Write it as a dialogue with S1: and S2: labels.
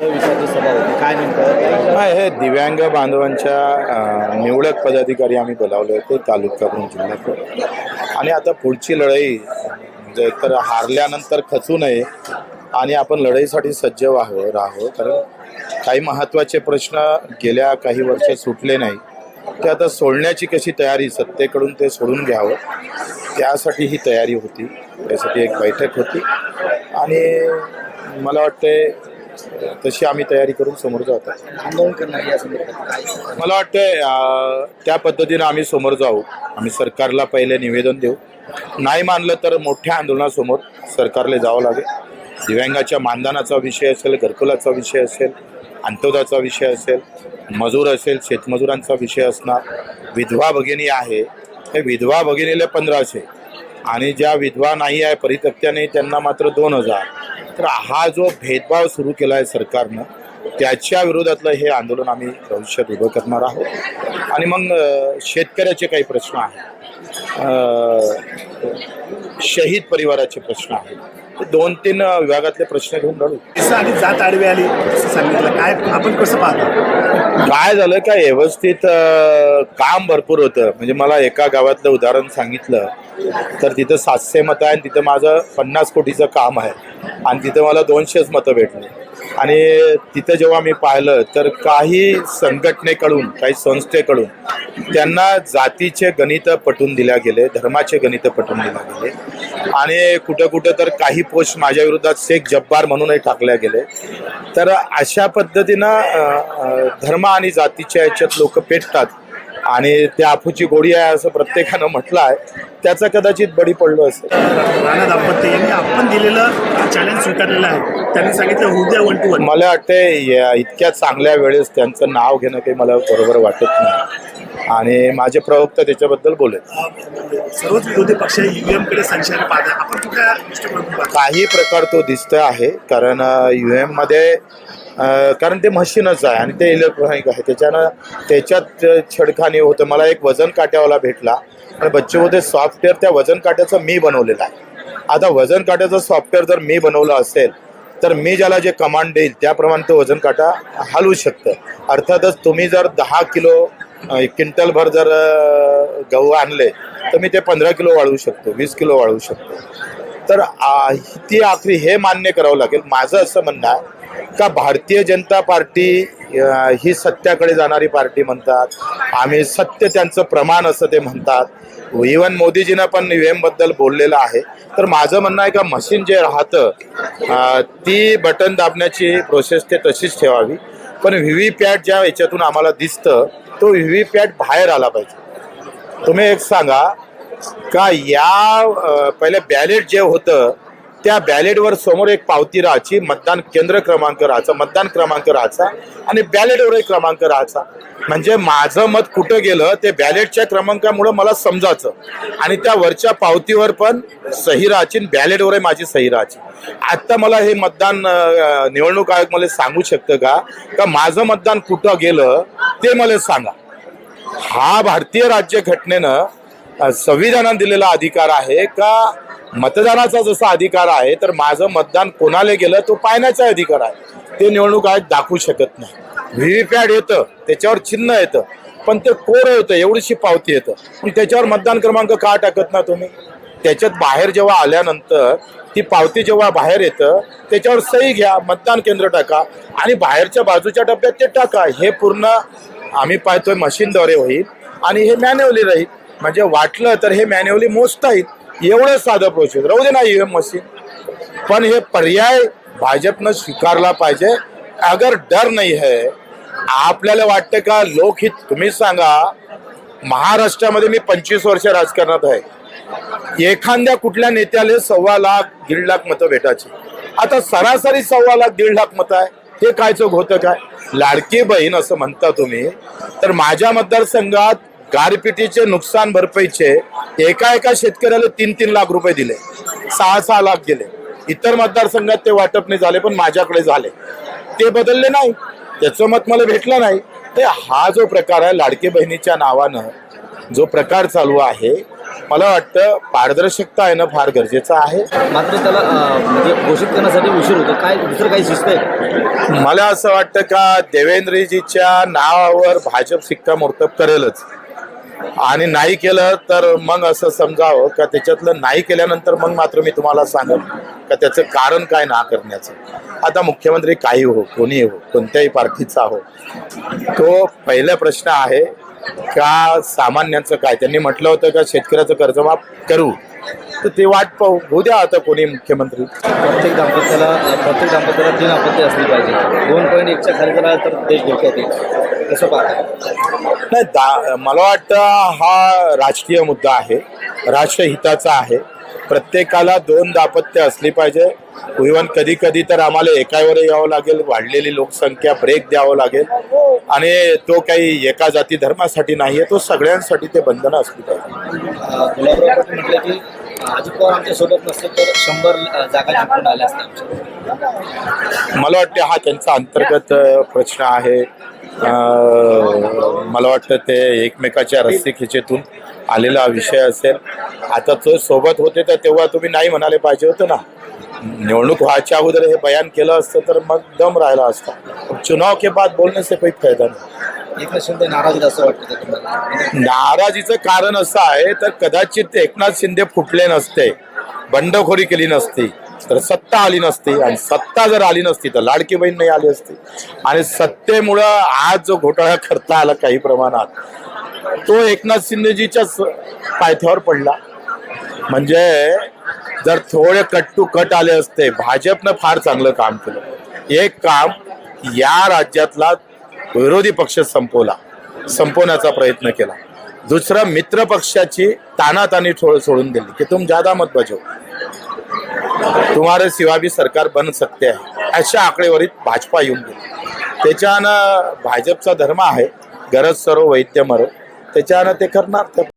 S1: काय
S2: नाही हे दिव्यांग बांधवांच्या निवडक पदाधिकारी आम्ही बोलावले होते तालुका जिल्ह्यातून. आणि आता पुढची लढाई म्हणजे तर हारल्यानंतर खचू नये आणि आपण लढाईसाठी सज्ज व्हावं राहावं. कारण काही महत्त्वाचे प्रश्न गेल्या काही वर्ष सुटले नाही. ते आता सोडण्याची कशी तयारी सत्तेकडून ते सोडून घ्यावं त्यासाठी ही तयारी होती. त्यासाठी एक बैठक होती. आणि मला वाटते तशी आम्ही तयारी करून समोर जात
S1: आंदोलन करणार या संदर्भात काय?
S2: मला वाटतं त्या पद्धतीनं आम्ही समोर जाऊ. आम्ही सरकारला पहिले निवेदन देऊ. नाही मानलं तर मोठ्या आंदोलनासमोर सरकारला जावं लागेल. दिव्यांगाच्या मानधनाचा विषय असेल घरकुलाचा विषय असेल अंत्योदयाचा विषय असेल मजूर असेल शेतमजुरांचा विषय असणार. विधवा भगिनी आहे. हे विधवा भगिनीला पंधराशे. आणि ज्या विधवा नाही आहे परित्यक्त्याने त्यांना मात्र दोन हजार. तर हा जो भेदभाव सुरू केला आहे सरकारनं त्याच्या विरोधातलं हे आंदोलन आम्ही भविष्यात उभं करणार आहोत. आणि मग शेतकऱ्याचे काही प्रश्न आहेत. शहीद परिवाराचे प्रश्न आहेत. दोन तीन विभागातले प्रश्न घेऊन लढू
S3: आणि जात आडवी आली असं सांगितलं. काय आपण कसं पाहतो?
S2: काय झालं? का व्यवस्थित काम भरपूर होतं. म्हणजे मला एका गावातलं उदाहरण सांगितलं. तर तिथं सातशे मतं आहे आणि तिथं माझं पन्नास कोटीचं काम आहे. आणि तिथं मला दोनशेच मतं भेटली. आणि तिथं जेव्हा मी पाहिलं तर काही संघटनेकडून काही संस्थेकडून त्यांना जातीचे गणित पटवून दिल्या गेले धर्माचे गणित पटवून दिल्या गेले. आणि कुठं कुठं तर काही पोस्ट माझ्या विरोधात शेख जब्बार म्हणूनही टाकल्या गेले. तर अशा पद्धतीनं धर्म आणि जातीच्या याच्यात लोक पेटतात. आणि ते आफूची गोडी आहे असं प्रत्येकानं म्हटलं आहे त्याचा कदाचित बळी पडलो असेल.
S3: राणा दाम्पत्य यांनी आपण दिलेलं चॅलेंज स्वीकारलेलं आहे. त्यांनी सांगितलं उद्या वन टू वन.
S2: मला वाटते या इतक्या चांगल्या वेळेस त्यांचं नाव घेणं काही मला बरोबर वाटत नाही. आणि माझे प्रवक्ता त्याच्याबद्दल बोलेल.
S3: सर्वच विरोधी पक्ष संशयाने आपण कुठल्या पाहतो
S2: काही प्रकार तो दिसत आहे कारण यू एममध्ये कारण ते मशीनच आहे आणि ते इलेक्ट्रॉनिक आहे. त्याच्यानं त्याच्यात छडखानी होतं मला एक वजन काट्यावाला भेटला. आणि बच्चे होते सॉफ्टवेअर त्या वजन काट्याचं मी बनवलेलं आहे. आता वजन काट्याचं सॉफ्टवेअर जर मी बनवलं असेल तर मी ज्याला जे कमांड देईल त्याप्रमाणे तो वजन काटा हलवू शकतं. अर्थातच तुम्ही जर दहा किलो क्विंटल क्विंटलभर जर गहू आणले तर मी ते पंधरा किलो वाढवू शकतो वीस किलो वाढवू शकतो. तर ती आखरी हे मान्य करावं लागेल. माझं असं म्हणणं आहे का भारतीय जनता पार्टी ही सत्याकडे जाणारी पार्टी म्हणतात. आम्ही सत्य त्यांचं प्रमाण असं ते म्हणतात. इवन मोदीजीनं पण यू बद्दल बोललेलं आहे. तर माझं म्हणणं आहे का मशीन जे राहतं ती बटन दाबण्याची प्रोसेस ते तशीच ठेवावी. पण व्ही व्ही पॅट ज्या याच्यातून आम्हाला दिसतं तो व्ही व्ही पॅट बाहेर आला पाहिजे. तुम्ही एक सांगा का या पहिलं पहिले बॅलेट जे होतं त्या बॅलेटवर समोर एक पावती राहायची मतदान केंद्र क्रमांक राहायचा मतदान क्रमांक राहायचा आणि बॅलेटवर एक क्रमांक राहायचा. म्हणजे माझं मत कुठं गेलं ते बॅलेटच्या क्रमांकामुळं मला समजायचं. आणि त्या वरच्या पावतीवर पण सही राहायची आणि बॅलेटवरही माझी सही राहायची. आत्ता मला हे मतदान निवडणूक आयोग मला सांगू शकतं का? का माझं मतदान कुठं गेलं ते मला सांगा. हा भारतीय राज्य घटनेनं संविधानात संविधानानं दिलेला अधिकार आहे का मतदानाचा जसा अधिकार आहे तर माझं मतदान कोणाला गेलं तो पाहण्याचा अधिकार आहे. ते निवडणूक आयोग दाखवू शकत नाही. व्ही व्ही पॅड येतं त्याच्यावर चिन्ह येतं पण ते कोर होतं एवढीशी पावती येतं. पण त्याच्यावर मतदान क्रमांक का टाकत ना तुम्ही? त्याच्यात बाहेर जेव्हा आल्यानंतर ती पावती जेव्हा बाहेर येतं त्याच्यावर सही घ्या मतदान केंद्र टाका आणि बाहेरच्या बाजूच्या डब्यात ते टाका. हे पूर्ण आम्ही पाहतोय मशीनद्वारे होईल आणि हे मॅन्युअली राहील. म्हणजे वाटलं तर हे मॅन्युअली मोजता येईल. एवढं साधं प्रोसेस राहू दे ना ई एम मशीन. पण हे पर्याय भाजपनं स्वीकारला पाहिजे. अगर डर नाही है आपल्याला वाटतं का लोकहित तुम्ही सांगा महाराष्ट्रामध्ये मी पंचवीस वर्ष राजकारणात आहे. एखाद्या कुठल्या नेत्याला सव्वा लाख दीड लाख मतं भेटायची. आता सरासरी सव्वा लाख दीड लाख मतं आहे. हे काय चोख होतं काय? लाडकी बहीण असं म्हणता तुम्ही. तर माझ्या मतदारसंघात गारपिटीचे नुकसान भरपाईचे एका एका शेतकऱ्याला तीन तीन लाख रुपये दिले. सहा सहा लाख गेले. इतर मतदारसंघात ते वाटप नाही झाले पण माझ्याकडे झाले. ते बदलले नाही. त्याचं मत मला भेटलं नाही. ते हा जो प्रकार आहे लाडकी बहिणीच्या नावानं जो प्रकार चालू आहे मला वाटतं पारदर्शकता येणं फार गरजेचं आहे.
S1: मात्र त्याला म्हणजे घोषित करण्यासाठी उशीर होतो. काय दुसरं काही शिस्त आहे?
S2: मला असं वाटतं का देवेंद्रजीच्या नावावर भाजप शिक्कामोर्तब करेलच. आणि नाही केलं तर मग असं समजावं का त्याच्यातलं नाही केल्यानंतर मग मात्र मी तुम्हाला सांगेन का त्याचं कारण काय ना करण्याचं. आता मुख्यमंत्री काही हो कोणी हो कोणत्याही पार्टीचा हो तो पहिला प्रश्न आहे का सामान्यांचं काय? त्यांनी म्हटलं होतं का शेतकऱ्याचं कर्जमाफ करू? तर ते वाट पाहू. होऊ द्या आता कोणी मुख्यमंत्री.
S1: प्रत्येक दाम्पत्याला प्रत्येक दाम्पत्याला तीन अपत्य असली पाहिजे. दोन पॉईंट एकच्या खाली आलं तर देश धोक्यात येईल. कसं पाहता.
S2: नाही दा मला वाटतं हा राजकीय मुद्दा आहे. राष्ट्रहिताचा आहे. प्रत्येकाला दोन दापत्य असली पाहिजे. इव्हन कधी कधी तर आम्हाला एकावर यावं लागेल. वाढलेली लोकसंख्या ब्रेक द्यावं लागेल. आणि तो काही एका जाती धर्मासाठी नाही आहे तो सगळ्यांसाठी ते बंधनं असली पाहिजे.
S1: अजित पवार आमच्यासोबत नसते तर शंभर जागा जिंकून आल्या असत्या आमच्या.
S2: मला वाटते हा त्यांचा अंतर्गत प्रश्न आहे. मला वाटतं ते एकमेकाच्या रस्ते आलेला विषय असेल. आता तो सोबत होते तर तेव्हा तुम्ही नाही म्हणाले पाहिजे होतं ना. निवडणूक व्हायच्या अगोदर हे बयान केलं असतं तर मग दम राहिला असता. चुनाव के बाद बोलने से फायदा नाही.
S1: एकनाथ शिंदे नाराज असं वाटतं तुम्हाला?
S2: नाराजीचं कारण असं आहे तर कदाचित एकनाथ शिंदे फुटले नसते बंडखोरी केली नसती तर सत्ता आली नसती आणि सत्ता जर आली नसती तर लाडकी बहीण नाही आली असती. आणि सत्तेमुळं आज जो घोटाळा करता आला काही प्रमाणात तो एकनाथ शिंदेजीच्याच पायथ्यावर पडला. म्हणजे जर थोडे कट टू कट आले असते भाजपनं फार चांगलं काम केलं. एक काम या राज्यातला विरोधी पक्ष संपवला संपवण्याचा प्रयत्न केला. दुसरा मित्र पक्षाची तानातानी ठोळ सोडून दिली. की तुम ज्यादा मत बजो. तुम्हारे सिवा भी सरकार बन सकते आहे अशा आकडेवारीत भाजपा येऊन गेली. त्याच्यानं भाजपचा धर्म आहे गरज सरो वैद्य मरो. त्याच्यानं ते करणार.